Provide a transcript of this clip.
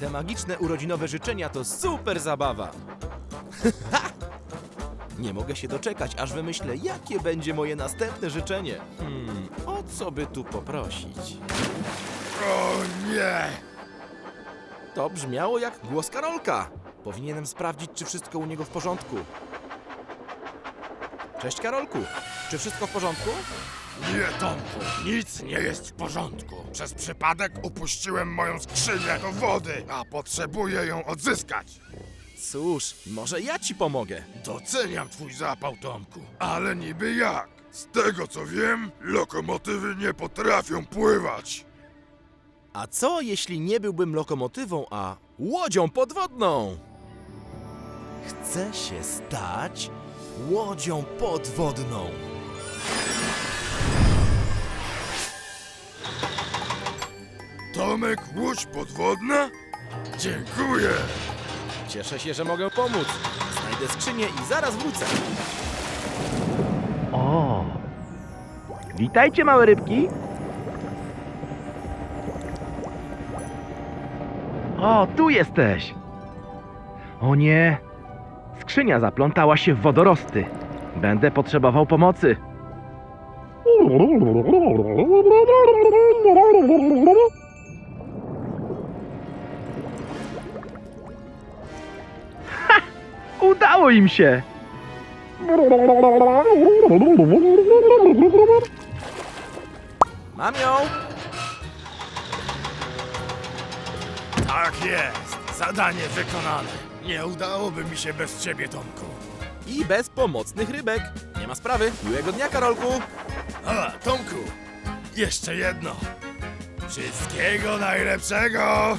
Te magiczne urodzinowe życzenia to super zabawa. Nie mogę się doczekać, aż wymyślę, jakie będzie moje następne życzenie. Hmm, o co by tu poprosić? O nie! To brzmiało jak głos Karolka. Powinienem sprawdzić, czy wszystko u niego w porządku. Cześć Karolku, czy wszystko w porządku? Nie, Tomku, nic nie jest w porządku. Przez przypadek upuściłem moją skrzynię do wody, a potrzebuję ją odzyskać. Cóż, może ja ci pomogę. Doceniam twój zapał, Tomku, ale niby jak? Z tego co wiem, lokomotywy nie potrafią pływać. A co jeśli nie byłbym lokomotywą, a łodzią podwodną? Chcę się stać łodzią podwodną. Tomek, łódź podwodna? Dziękuję. Cieszę się, że mogę pomóc. Znajdę skrzynię i zaraz wrócę. O! Witajcie, małe rybki! O, tu jesteś! O nie! Skrzynia zaplątała się w wodorosty. Będę potrzebował pomocy. Udało im się! Mam ją! Tak jest, zadanie wykonane. Nie udałoby mi się bez ciebie, Tomku. I bez pomocnych rybek. Nie ma sprawy. Miłego dnia, Karolku. A, Tomku, jeszcze jedno. Wszystkiego najlepszego!